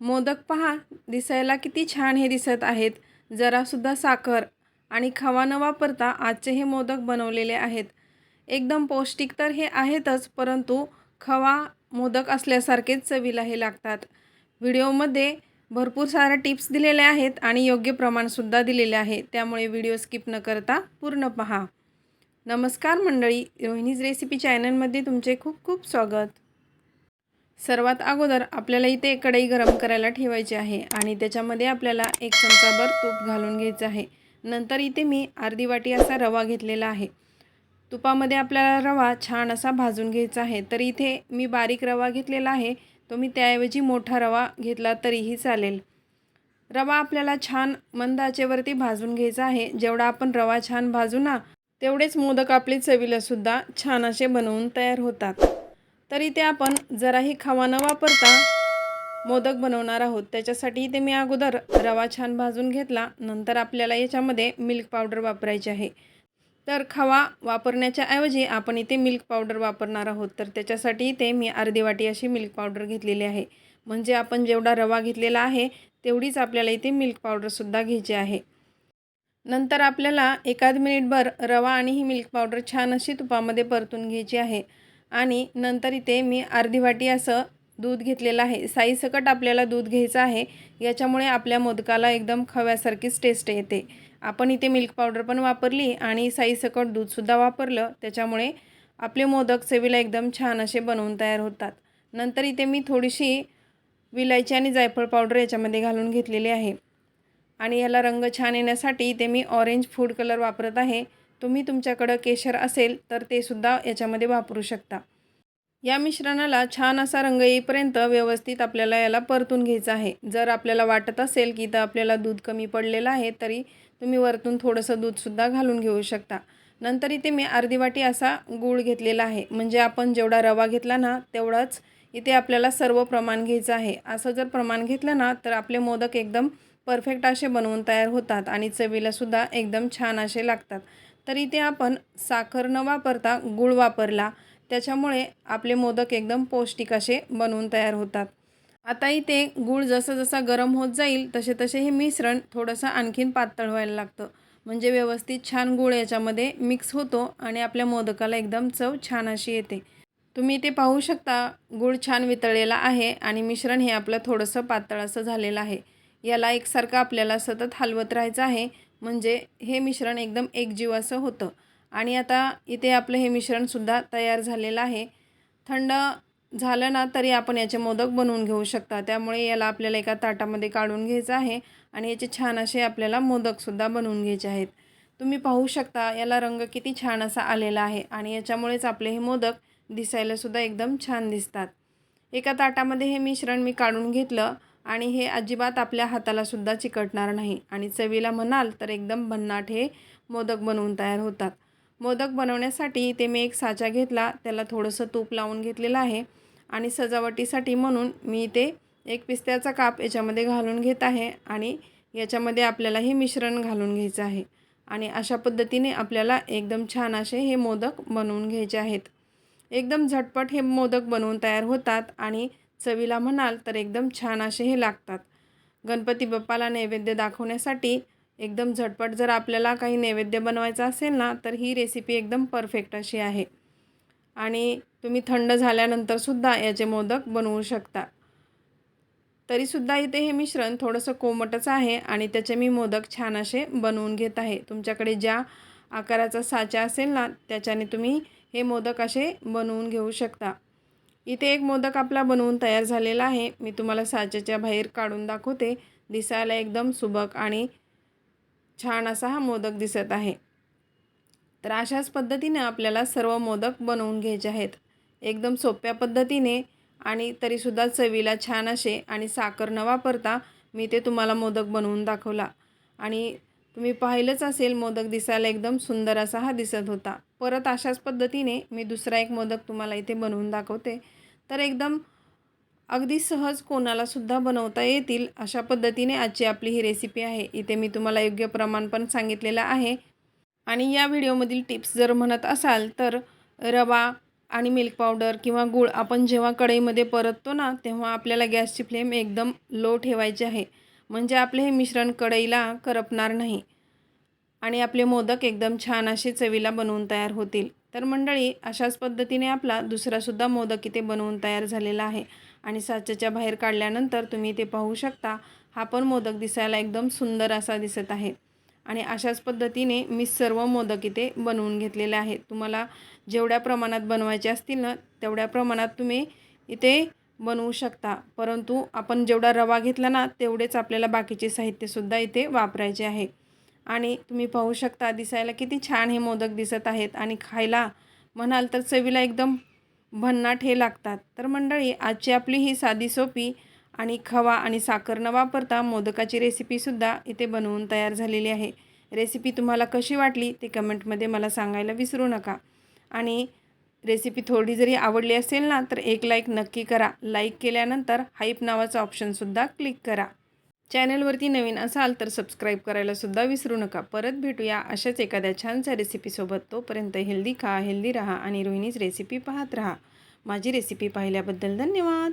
मोदक पहा दिसायला किती छान हे दिसत आहेत. जरासुद्धा साखर आणि खवा न वापरता आजचे हे मोदक बनवलेले आहेत. एकदम पौष्टिक तर हे आहेतच परंतु खवा मोदक असल्यासारखेच चवीला हे लागतात. व्हिडिओमध्ये भरपूर साऱ्या टिप्स दिलेल्या आहेत आणि योग्य प्रमाणसुद्धा दिलेले आहे. त्यामुळे व्हिडिओ स्किप न करता पूर्ण पहा. नमस्कार मंडळी रोहिणीज रेसिपी चॅनलमध्ये तुमचे खूप खूप स्वागत. सर्वात अगोदर आपल्याला इथे कढई गरम करायला ठेवायची आहे आणि त्याच्यामध्ये आपल्याला एक चमचाभर तूप घालून घ्यायचं आहे. नंतर इथे मी अर्धी वाटी असा रवा घेतलेला आहे. तुपामध्ये आपल्याला रवा छान असा भाजून घ्यायचा आहे. तर इथे मी बारीक रवा घेतलेला आहे. तो मी त्याऐवजी मोठा रवा घेतला तरीही चालेल. रवा आपल्याला छान मंद आचेवरती भाजून घ्यायचा आहे. जेवढा आपण रवा छान भाजू ना तेवढेच मोदक आपले चवीलासुद्धा छान असे बनवून तयार होतात. तर इथे आपण जराही खवा न वापरता मोदक बनवणार आहोत. त्याच्यासाठी इथे मी अगोदर रवा छान भाजून घेतला. नंतर आपल्याला याच्यामध्ये मिल्क पावडर वापरायची आहे. तर खवा वापरण्याच्या ऐवजी आपण इथे मिल्क पावडर वापरणार आहोत. तर त्याच्यासाठी इथे मी अर्धी वाटी अशी मिल्क पावडर घेतलेली आहे. म्हणजे आपण जेवढा रवा घेतलेला आहे तेवढीच आपल्याला इथे मिल्क पावडरसुद्धा घ्यायची आहे. नंतर आपल्याला एकाद मिनिटभर रवा आणि ही मिल्क पावडर छान अशी तुपामध्ये परतून घ्यायची आहे. आणि नंतर इथे मी अर्धी वाटी असं दूध घेतलेलं आहे. साईसकट आपल्याला दूध घ्यायचं आहे. याच्यामुळे आपल्या मोदकाला एकदम खव्यासारखीच टेस्ट येते. आपण इथे मिल्क पावडर पण वापरली आणि साईसकट दूधसुद्धा वापरलं. त्याच्यामुळे आपले मोदक चवीला एकदम छान असे बनवून तयार होतात. नंतर इथे मी थोडीशी विलायची आणि जायफळ पावडर याच्यामध्ये घालून घेतलेली आहे. आणि याला रंग छान येण्यासाठी इथे मी ऑरेंज फूड कलर वापरत आहे. तुम्ही तुमच्याकडं केशर असेल तर ते सुद्धा याच्यामध्ये वापरू शकता. या मिश्रणाला छान असा रंग येईपर्यंत व्यवस्थित आपल्याला याला परतून घ्यायचं आहे. जर आपल्याला वाटत असेल की तर आपल्याला दूध कमी पडलेलं आहे तरी तुम्ही वरतून थोडंसं दूधसुद्धा घालून घेऊ शकता. नंतर इथे मी अर्धी वाटी असा गूळ घेतलेला आहे. म्हणजे आपण जेवढा रवा घेतला ना तेवढाच इथे आपल्याला सर्व प्रमाण घ्यायचं आहे. असं जर प्रमाण घेतलं ना तर आपले मोदक एकदम परफेक्ट असे बनवून तयार होतात आणि चवीलासुद्धा एकदम छान असे लागतात. तर इथे आपण साखर न वापरता गूळ वापरला त्याच्यामुळे आपले मोदक एकदम पौष्टिक असे बनवून तयार होतात. आता इथे गूळ जसं जसा गरम होत जाईल तसे तसे हे मिश्रण थोडंसं आणखीन पातळ व्हायला लागतं. म्हणजे व्यवस्थित छान गूळ याच्यामध्ये मिक्स होतो आणि आपल्या मोदकाला एकदम चव छान अशी येते. तुम्ही इथे पाहू शकता गूळ छान वितळलेला आहे आणि मिश्रण हे आपलं थोडंसं पातळ असं झालेलं आहे. याला एकसारखं आपल्याला सतत हलवत राहायचं आहे. म्हणजे हे मिश्रण एकदम एकजीव असं होतं. आणि आता इथे आपलं हे मिश्रणसुद्धा तयार झालेलं आहे. थंड झालं ना तरी आपण याचे मोदक बनवून घेऊ शकता. त्यामुळे याला आपल्याला एका ताटामध्ये काढून घ्यायचं आहे आणि याचे छान असे आपल्याला मोदकसुद्धा बनवून घ्यायचे आहेत. तुम्ही पाहू शकता याला रंग किती छान असा आलेला आहे आणि याच्यामुळेच आपले हे मोदक दिसायलासुद्धा एकदम छान दिसतात. एका ताटामध्ये हे मिश्रण मी काढून घेतलं आणि हे अजिबात आपल्या हातालासुद्धा चिकटणार नाही. आणि चवीला म्हणाल तर एकदम भन्नाट हे मोदक बनवून तयार होतात. मोदक बनवण्यासाठी ते मी एक साचा घेतला त्याला थोडंसं तूप लावून घेतलेलं आहे आणि सजावटीसाठी म्हणून मी ते एक पिस्त्याचा काप याच्यामध्ये घालून घेत आहे आणि याच्यामध्ये आपल्याला हे मिश्रण घालून घ्यायचं आहे. आणि अशा पद्धतीने आपल्याला एकदम छान असे हे मोदक बनवून घ्यायचे आहेत. एकदम झटपट हे मोदक बनवून तयार होतात आणि चवीला म्हणाल तर एकदम छान असे हे लागतात. गणपती बाप्पाला नैवेद्य दाखवण्यासाठी एकदम झटपट जर आपल्याला काही नैवेद्य बनवायचं असेल ना तर ही रेसिपी एकदम परफेक्ट अशी आहे. आणि तुम्ही थंड झाल्यानंतरसुद्धा याचे मोदक बनवू शकता. तरीसुद्धा इथे हे मिश्रण थोडंसं कोमटच आहे आणि त्याचे मी मोदक छान असे बनवून घेत आहे. तुमच्याकडे ज्या आकाराचा साचा असेल ना त्याच्याने तुम्ही हे मोदक असे बनवून घेऊ शकता. इथे एक मोदक आपला बनवून तयार झालेला आहे. मी तुम्हाला साच्याच्या बाहेर काढून दाखवते. दिसायला एकदम सुबक आणि छान असा हा मोदक दिसत आहे. तर अशाच पद्धतीने आपल्याला सर्व मोदक बनवून घ्यायचे आहेत. एकदम सोप्या पद्धतीने आणि तरीसुद्धा चवीला छान असे आणि साखर न वापरता मी ते तुम्हाला मोदक बनवून दाखवला. आणि तुम्ही पाहिलंच असेल मोदक दिसायला एकदम सुंदर असा हा दिसत होता. परत अशाच पद्धतीने मी दुसरा एक मोदक तुम्हाला इथे बनवून दाखवते. तर एकदम अगदी सहज कोणालासुद्धा बनवता येतील अशा पद्धतीने आजची आपली ही रेसिपी आहे. इथे मी तुम्हाला योग्य प्रमाण पण सांगितलेलं आहे. आणि या व्हिडिओमधील टिप्स जर म्हणत असाल तर रवा आणि मिल्क पावडर किंवा गूळ आपण जेव्हा कढईमध्ये परततो ना तेव्हा आपल्याला गॅसची फ्लेम एकदम लो ठेवायची आहे. म्हणजे आपले हे मिश्रण कढईला करपणार नाही. आणि आपले मोदक एकदम छान असे चवीला बनवून तयार होतील. तर मंडळी अशाच पद्धतीने आपला दुसरासुद्धा मोदक इथे बनवून तयार झालेला आहे. आणि साच्याच्या बाहेर काढल्यानंतर तुम्ही इथे पाहू शकता हा पण मोदक दिसायला एकदम सुंदर असा दिसत आहे. आणि अशाच पद्धतीने मी सर्व मोदक इथे बनवून घेतलेले आहेत. तुम्हाला जेवढ्या प्रमाणात बनवायचे असतील ना तेवढ्या प्रमाणात तुम्ही इथे बनवू शकता. परंतु आपण जेवढा रवा घेतला ना तेवढेच आपल्याला बाकीचे साहित्यसुद्धा इथे वापरायचे आहे. आणि तुम्ही पाहू शकता दिसायला किती छान हे मोदक दिसत आहेत. आणि खायला म्हणाल तर चवीला एकदम भन्नाट हे लागतात. तर मंडळी आजची आपली ही साधी सोपी आणि खवा आणि साखर न वापरता मोदकाची रेसिपीसुद्धा इथे बनवून तयार झालेली आहे. रेसिपी तुम्हाला कशी वाटली ते कमेंटमध्ये मला सांगायला विसरू नका. आणि रेसिपी थोडी जरी आवडली असेल ना तर एक लाईक नक्की करा. लाईक केल्यानंतर हाईप नावाचा ऑप्शनसुद्धा क्लिक करा. चॅनलवरती नवीन असाल तर सबस्क्राईब करायलासुद्धा विसरू नका. परत भेटूया अशाच एखाद्या छानशा रेसिपीसोबत तोपर्यंत हेल्दी खा हेल्दी राहा आणि रोहिणीच रेसिपी पाहत राहा. माझी रेसिपी पाहिल्याबद्दल धन्यवाद.